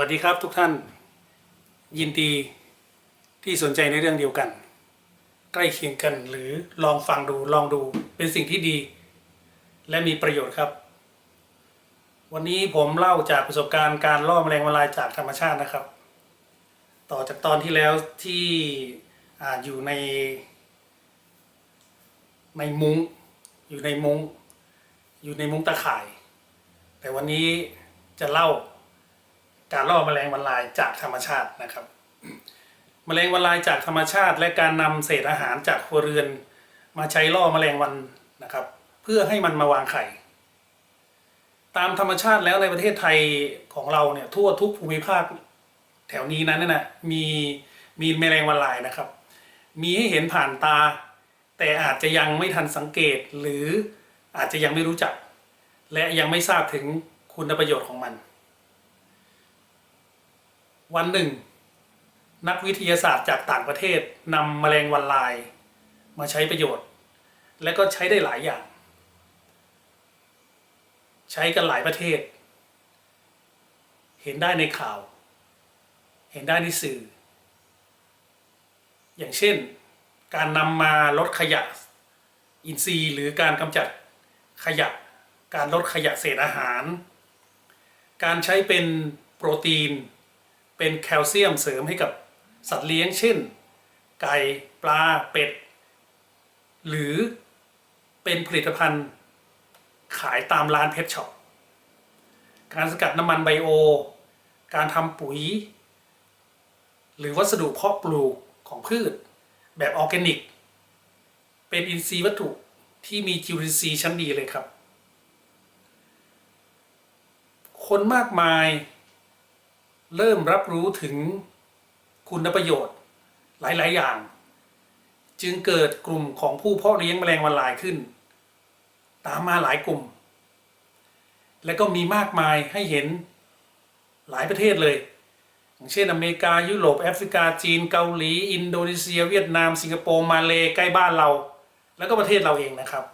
วัสดีครับทุกท่าน ยินดีที่สนใจในเรื่องเดียวกัน ใกล้เคียงกันหรือลองฟังดูลองดูเป็นสิ่งที่ดี และมีประโยชน์ครับ วันนี้ผมเล่าจากประสบการณ์การล่อแมลงวันลายจากธรรมชาตินะครับ ต่อจากตอนที่แล้วที่ออยู่ใน ในมุง้งอยู่ในมุง้งอยู่ในมุ้งตะข่าย แต่วันนี้จะเล่า การล่อแมลงวันลายจากธรรมชาตินะครับแมลงวันลายจากธรรมชาติ และการนำเศษอาหารจากครัวเรือน มาใช้ล่อแมลงวันนะครับ เพื่อให้มันมาวางไข่ ตามธรรมชาติแล้วในประเทศไทยของเราเนี่ยทั่วทุกภูมิภาคแถวนี้นั้นน่ะมีมีแมลงวันลายนะครับ มีให้เห็นผ่านตา แต่อาจจะยังไม่ทันสังเกตหรืออาจจะยังไม่รู้จัก และยังไม่ทราบถึงคุณประโยชน์ของมัน วันหนึ่ง นักวิทยาศาสตร์จากต่างประเทศนำแมลงวันลาย มาใช้ประโยชน์ และก็ใช้ได้หลายอย่าง ใช้กันหลายประเทศ เห็นได้ในข่าว เห็นได้ในสื่อ อย่างเช่น การนำมาลดขยะอินทรีย์ หรือการกำจัดขยะ การลดขยะเศษอาหาร การใช้เป็นโปรตีน เป็นแคลเซียมเสริมให้กับสัตว์เลี้ยงเช่น ไก่ปลาเป็ด หรือเป็นผลิตภัณฑ์ขายตามร้านเพชช็อปการสกัดน้ำมันไบโอ การทำปุ๋ย หรือวัสดุเพาะปลูกของพืช แบบออร์แกนิก เป็นอินทรีย์วัตถุที่มีจุลินทรีย์ชั้นดีเลยครับ คนมากมาย เริ่มรับรู้ถึงคุณประโยชน์หลาย ๆ อย่าง จึงเกิดกลุ่มของผู้เพาะเลี้ยงแมลงวันลายขึ้น ตามมาหลายกลุ่ม และก็มีมากมายให้เห็นหลายประเทศเลย อย่างเช่นอเมริกายุโรปแอฟริกาจีนเกาหลี อินโดนีเซีย เวียดนาม สิงคโปร์มาเลใกล้บ้านเรา แล้วก็ประเทศเราเองนะครับ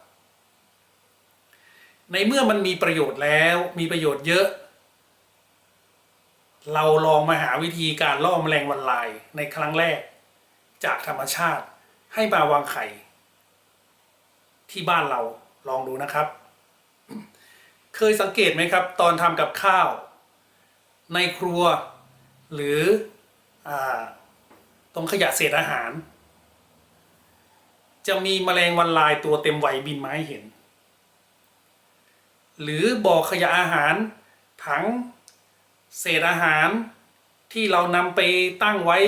ในเมื่อมันมีประโยชน์แล้วมีประโยชน์เยอะ เราลองมาหาวิธีการล่อแมลงวันลายในครั้งแรก จากธรรมชาติให้มาวางไข่ ที่บ้านเราลองดูนะครับ เคยสังเกตไหมครับ ตอนทำกับข้าว ในครัว หรืออตรงขยะเศษอาหาร จะมีแมลงวันลายตัวเต็มวัยบินมาให้เห็น หรือบ่อขยะอาหารถัง เศษอาหารที่เรานำไปตั้งไว้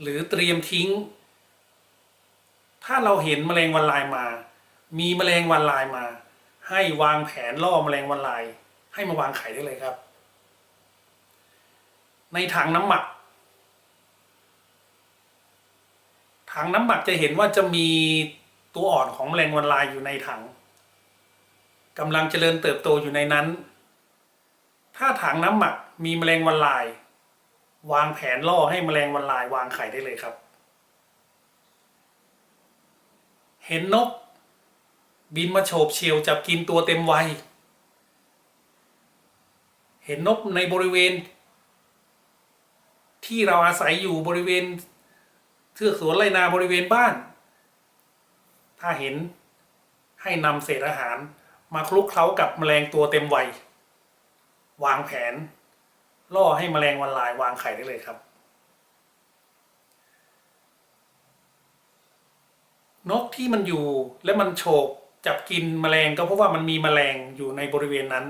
หรือเตรียมทิ้ง ถ้าเราเห็นแมลงวันลายมา มีแมลงวันลายมา ให้วางแผนล่อแมลงวันลาย ให้มาวางไข่ได้เลยครับ ในถังน้ำหมักถังน้ำหมักจะเห็นว่าจะมีตัวอ่อนของแมลงวันลายอยู่ในถังกำลังเจริญเติบโตอยู่ในนั้น ถ้าถังน้ำหมักมีแมลงวันลาย วางแผนล่อให้แมลงวันลายวางไข่ได้เลยครับ เห็นนก บินมาโฉบเฉียวจับกินตัวเต็มวัย เห็นนกในบริเวณ ที่เราอาศัยอยู่บริเวณเทือกสวนไรนาบริเวณบ้าน ถ้าเห็นให้นำเศษอาหารมาคลุกเคล้ากับแมลงตัวเต็มวัย วางแผน ล่อให้แมลงวันลายวางไข่ได้เลยครับ นกที่มันอยู่และมันโฉบจับกินแมลงก็เพราะว่ามันมีแมลงอยู่ในบริเวณนั้น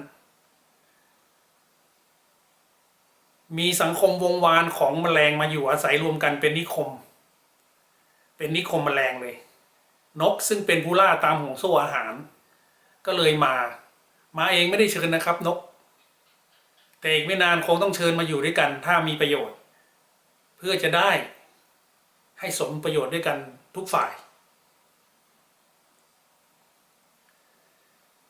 มีสังคมวงวานของแมลงมาอยู่อาศัยรวมกันเป็นนิคม เป็นนิคมแมลงเลย นกซึ่งเป็นผู้ล่าตามห่วงโซ่อาหาร ก็เลยมา มาเองไม่ได้เชิญนะครับนก แต่อีกไม่นานคงต้องเชิญมาอยู่ด้วยกัน ถ้ามีประโยชน์ เพื่อจะได้ให้สมประโยชน์ด้วยกันทุกฝ่าย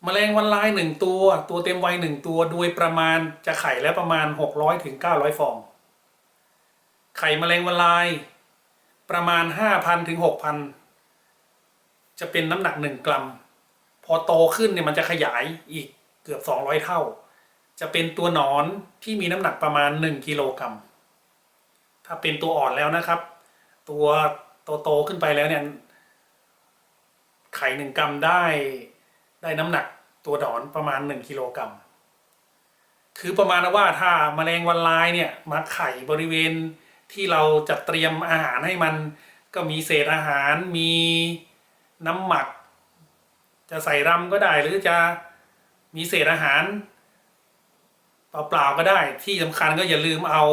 แมลงวันลายหนึ่งตัว ตัวเต็มวัยหนึ่งตัวโดยประมาณจะไข่แล้วประมาณหกร้อยถึงเก้าร้อยฟอง ไข่แมลงวันลายประมาณห้าพันถึงหกพันจะเป็นน้ำหนักหนึ่งกรัม พอโตขึ้นเนี่ยมันจะขยายอีกเกือบสองร้อยเท่า จะเป็นตัวหนอนที่มีน้ำหนักประมาณ 1กิโลกรัมถ้าเป็นตัวอ่อนแล้วนะครับ ตัวโตๆขึ้นไปแล้วเนี่ยไข่หนึ่งกรัมได้ได้น้ำหนักตัวหนอนประมาณ 1กิโลกรัมคือประมาณว่าถ้าแมลงวันลายเนี่ยมาไข่บริเวณที่เราจัดเตรียมอาหารให้มันก็มีเศษอาหารมีน้ำหมัก จะใส่รำก็ได้หรือจะมีเศษอาหาร เปล่าๆก็ได้ ที่สำคัญก็อย่าลืมเอา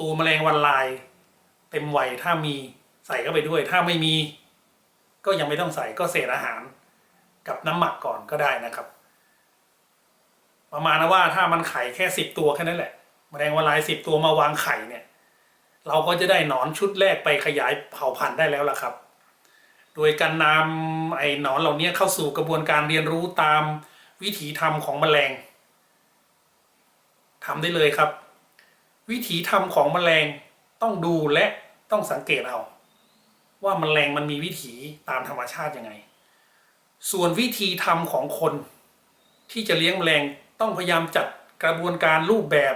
ตัวแมลงวันลาย เต็มวัยถ้ามีใส่เข้าไปด้วย ถ้าไม่มี ก็ยังไม่ต้องใส่ก็เศษอาหาร กับน้ำหมักก่อนก็ได้นะครับ ประมาณว่าถ้ามันไข่แค่สิบตัวแค่นั้นแหละ แมลงวันลายสิบตัวมาวางไข่เนี่ย เราก็จะได้หนอนชุดแรกไปขยายเผ่าพันธุ์ได้แล้วล่ะครับ โดยการนำไอ้หนอนเหล่านี้เข้าสู่กระบวนการเรียนรู้ตามวิถีทำของแมลง ทำได้เลยครับ วิถีทำของแมลงต้องดูและต้องสังเกตเอา ว่าแมลงมันมีวิถีตามธรรมชาติยังไง ส่วนวิธีทำของคน ที่จะเลี้ยงแมลงต้องพยายามจัดกระบวนการรูปแบบ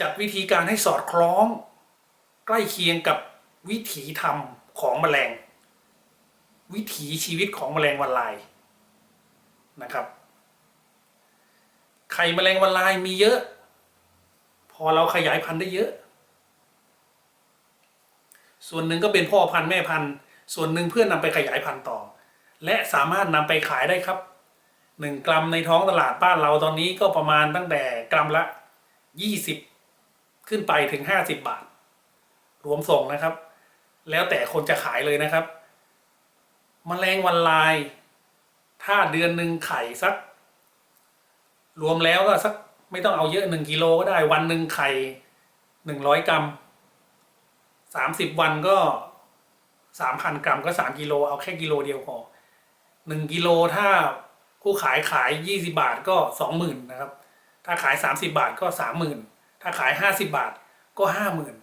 จัดวิธีการให้สอดคล้อง ใกล้เคียงกับวิถีทำของแมลง วิถีชีวิตของแมลงวันลายนะครับ ไข่แมลงวันลายมีเยอะ พอเราขยายพันธุ์ได้เยอะ ส่วนหนึ่งก็เป็นพ่อพันธุ์แม่พันธุ์ ส่วนหนึ่งเพื่อนำไปขยายพันธุ์ต่อ และสามารถนำไปขายได้ครับหนึ่งกรัมในท้องตลาดบ้านเราตอนนี้ก็ประมาณตั้งแต่กรัมละยี่สิบขึ้นไปถึงห้าสิบบาท รวมส่งนะครับ แล้วแต่คนจะขายเลยนะครับมแมลงวันลาย ถ้าเดือนหนึ่งไข่สัก รวมแล้วก็สักไม่ต้องเอาเยอะหนึ่งกิโลก็ได้วันหนึ่งไข่หนึ่งร้อยกรัมสามสิบวันก็สามพันกรัมก็สามกิโลเอาแค่กิโลเดียวพอหนึ่งกิโลถ้าผู้ขายขายยี่สิบาทก็สองหมื่นนะครับ ถ้าขายสามสิบาทก็สามหมื่นถ้าขายห้าสิบาทก็ห้าหมื่น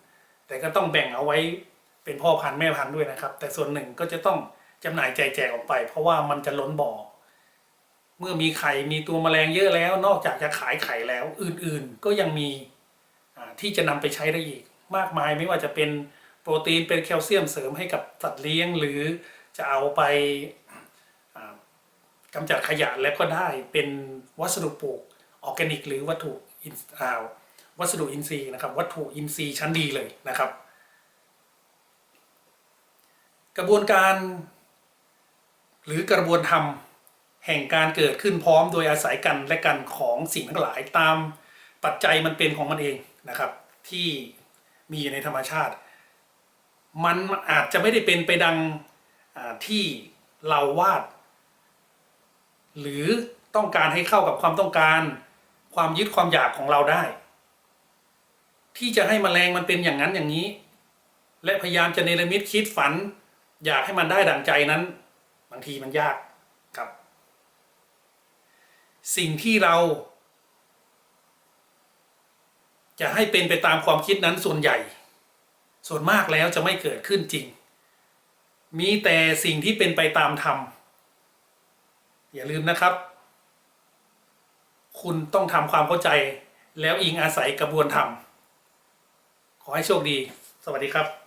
แต่ก็ต้องแบ่งเอาไว้เป็นพ่อพันธุ์แม่พันธุ์ด้วยนะครับ แต่ส่วนหนึ่งก็จะต้องจำหน่ายแจกแจกออกไป เพราะว่ามันจะล้นบ่อ มื่อมีไข่มีตัวแมลงเยอะแล้ว นอกจากจะขายไข่แล้ว อื่นๆก็ยังมีที่จะนำไปใช้ได้อีก มากมายไม่ว่าจะเป็นโปรตีนเป็นแคลเซียมเสริมให้กับสัตว์เลี้ยง หรือจะเอาไปอ่ากำจัดขยะแล้วก็ได้เป็นวัสดุปลูกออร์แกนิก หรือวัตถุอินอ่าวัสดุอินทรีย์นะครับ วัตถุอินทรีย์ชั้นดีเลยนะครับ กระบวนการ หรือกระบวนธรร แห่งการเกิดขึ้นพร้อมโดยอาศัยกันและกันของสิ่งทั้งหลายตามปัจจัยมันเป็นของมันเองนะครับ ที่มีอยู่ในธรรมชาติ มันอาจจะไม่ได้เป็นไปดังที่เราวาด หรือต้องการให้เข้ากับความต้องการ ความยึดความอยากของเราได้ ที่จะให้มแมลงมันเป็นอย่างนั้นอย่างนี้ และพยายามจะเนรมิตคิดฝัน อยากให้มันได้ดั่งใจนั้นบางทีมันยากครับ สิ่งที่เรา จะให้เป็นไปตามความคิดนั้นส่วนใหญ่ ส่วนมากแล้วจะไม่เกิดขึ้นจริง มีแต่สิ่งที่เป็นไปตามธรรมอย่าลืมนะครับ คุณต้องทำความเข้าใจแล้วอิงอาศัยกระบวนธรรมขอให้โชคดี สวัสดีครับ